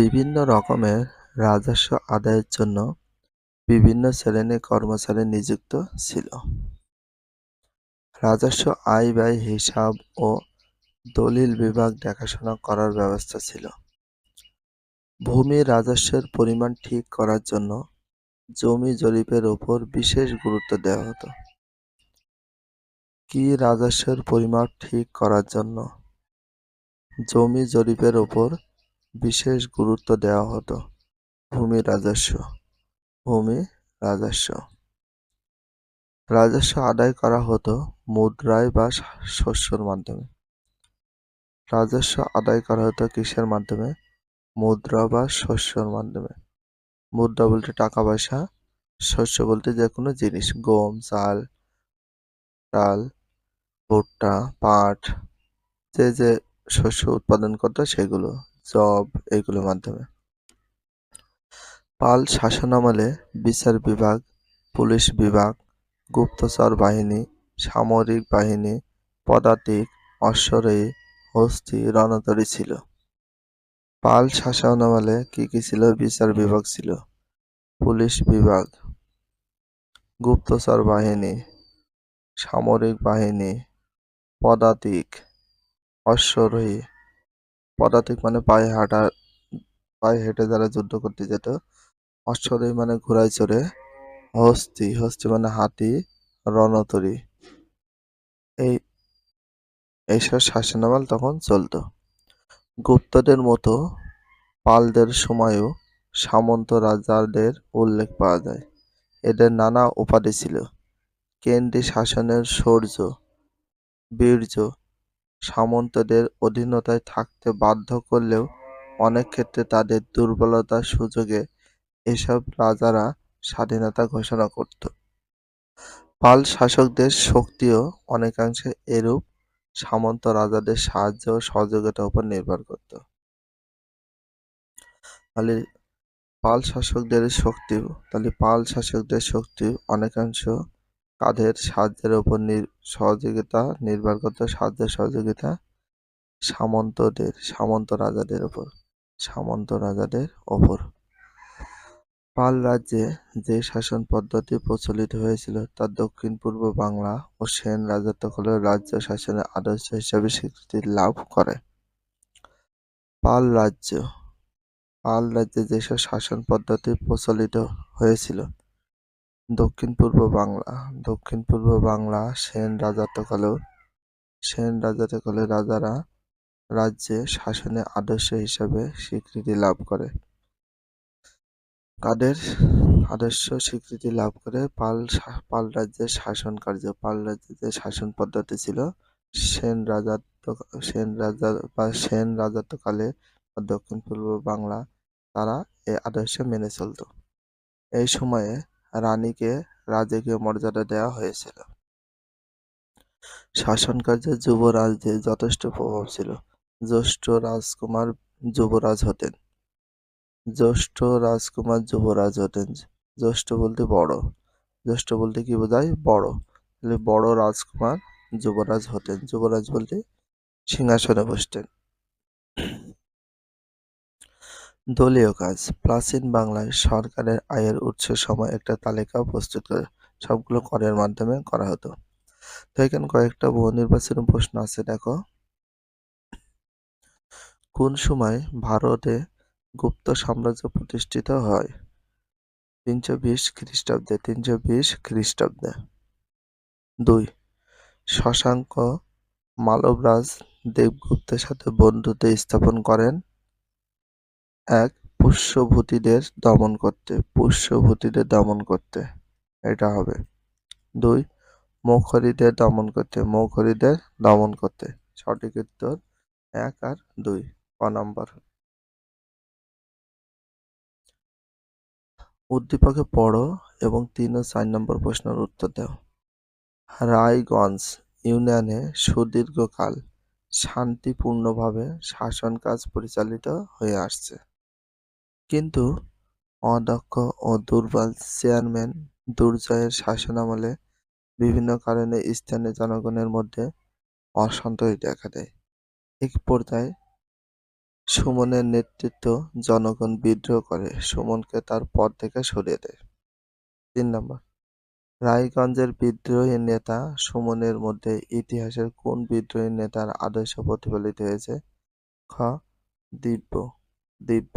বিভিন্ন রকমের রাজস্ব আদায়ের জন্য বিভিন্ন শ্রেণির কর্মচারী নিযুক্ত ছিল। রাজস্ব আয়-ব্যয় হিসাব ও দলিল বিভাগ দেখাশোনা করার ব্যবস্থা ছিল। ভূমি রাজস্বের পরিমাণ ঠিক করার জন্য জমি জরিপের ওপর বিশেষ গুরুত্ব দেওয়া হতো। কি রাজস্বের পরিমাপ ঠিক করার জন্য জমি জরিপের ওপর বিশেষ গুরুত্ব দেওয়া হতো। ভূমি রাজস্ব। ভূমি রাজস্ব। রাজস্ব আদায় করা হতো মুদ্রায় বা শস্যর মাধ্যমে। রাজস্ব আদায় করা হতো কিসের মাধ্যমে? মুদ্রা বা শস্যর মাধ্যমে। মুদ্রা বলতে টাকা, পয়সা, শস্য বলতে যে কোনো জিনিস, গম, চাল, ডাল, ভুট্টা, পাট, যে যে শস্য উৎপাদন করতো সেগুলো। জব এগুলোর মাধ্যমে। পাল শাসনামলে বিচার বিভাগ, পুলিশ বিভাগ, গুপ্তচর বাহিনী, সামরিক বাহিনী, পদাতিক, অশ্বরোহী, হস্তি, রণতরী ছিল। পাল শাসনামলে কি কি ছিল? বিচার বিভাগ ছিল, পুলিশ বিভাগ, গুপ্তচর বাহিনী, সামরিক বাহিনী, পদাতিক, অশ্বরোহী পদাতিক মানে পায়ে হাঁটা, পায়ে হেঁটে যারা যুদ্ধ করতে যেত অশ্বরোহী মানে ঘোড়ায় চড়ে হস্তি হস্তি মানে হাতি, রণতরী। এই, এইসব শাসনামাল তখন চলত। গুপ্তদের মতো পালদের সময়ও সামন্ত রাজাদের উল্লেখ পাওয়া যায়। এদের নানা উপাধি ছিল। কেন্দ্রী শাসনের শৌর্য বীর্য সামন্তদের অধীনতায় থাকতে বাধ্য করলেও অনেক ক্ষেত্রে তাদের দুর্বলতার সুযোগে এসব রাজারা স্বাধীনতা ঘোষণা করত। পাল শাসকদের শক্তিও অনেকাংশে এরূপ সামন্ত রাজাদের সাহায্য ও সহযোগিতার উপর নির্ভর করত। তাহলে পাল শাসকদের শক্তি তাহলে পাল শাসকদের শক্তি অনেকাংশ কাদের সাহায্যের উপর সহযোগিতা, নির্ভর করত সাহায্যের সহযোগিতা, সামন্তদের, সামন্ত রাজাদের ওপর, সামন্ত রাজাদের ওপর। পাল রাজ্যে যে শাসন পদ্ধতি প্রচলিত হয়েছিল, তা দক্ষিণ, পূর্ব বাংলা ও সেন রাজত্বকালের রাজ্য শাসনের আদর্শ হিসেবে স্বীকৃতি লাভ করে। পাল রাজ্য, পাল রাজ্যে যেসব শাসন পদ্ধতি প্রচলিত হয়েছিল দক্ষিণ পূর্ব বাংলা দক্ষিণ পূর্ব বাংলা সেন রাজত্বকালেও সেন রাজত্বকালে রাজারা রাজ্যে শাসনে আদর্শ হিসাবে স্বীকৃতি লাভ করে। কাদের আদর্শ স্বীকৃতি লাভ করে? পাল পাল রাজ্যের শাসন কার্য। পাল রাজ্যের যে শাসন পদ্ধতি ছিল, সেন রাজাত্ব সেন রাজা বা সেন রাজত্বকালে দক্ষিণ পূর্ব বাংলা, তারা এই আদর্শ মেনে চলত। এই সময়ে রানীকে রাজকীয় মর্যাদা দেওয়া হয়েছিল। শাসন কার্যে যুবরাজদের যথেষ্ট প্রভাব ছিল। জ্যেষ্ঠ রাজকুমার যুবরাজ হতেন। জ্যেষ্ঠ রাজকুমার যুবরাজ হতেন। জ্যেষ্ঠ বলতে বড়। জ্যেষ্ঠ বলতে কি বোঝায়? বড়। তাহলে বড় রাজকুমার যুবরাজ হতেন। যুবরাজ বলতে সিংহাসনে বসতেন। দলীয় কাজ। প্রাচীন বাংলায় সরকারের আয়ের উৎসের সময় একটা তালিকা প্রস্তুত করে সবগুলো করের মাধ্যমে করা হতো। তো এখানে কয়েকটা বহু নির্বাচনী প্রশ্ন আছে, দেখো। কোন সময় ভারতে গুপ্ত সাম্রাজ্য প্রতিষ্ঠিত হয়? তিনশো বিশ খ্রিস্টাব্দে, তিনশো বিশ খ্রিস্টাব্দে। দুই, শশাঙ্ক মালবরাজ দেবগুপ্তের সাথে বন্ধুত্ব স্থাপন করেন? এক পুষ্যভূতিদের দমন করতে, পুষ্যভূতিদের দমন করতে। এটা হবে। দুই, মৌখরীদের দমন করতে, মৌখরীদের দমন করতে। সঠিক উত্তর এক আর দুই। ক নম্বর। উদ্দীপকে পড়ো এবং তিন ও চার নম্বর প্রশ্নের উত্তর দাও। রায়গঞ্জ ইউনিয়নে সুদীর্ঘকাল শান্তিপূর্ণভাবে শাসন কাজ পরিচালিত হয়ে আসছে। কিন্তু অদক্ষ ও দুর্বল চেয়ারম্যান দুর্জয়ের শাসনামলে বিভিন্ন কারণে স্থানীয় জনগণের মধ্যে অসন্তোষ দেখা দেয়। এক পর্যায়ে সুমনের নেতৃত্ব জনগণ বিদ্রোহ করে, সুমনকে তার পদ থেকে সরিয়ে দেয়। তিন নম্বর, রায়গঞ্জের বিদ্রোহী নেতা সুমনের মধ্যে ইতিহাসের কোন বিদ্রোহী নেতার আদর্শ প্রতিফলিত হয়েছে? খ, দিব্য দিব্য।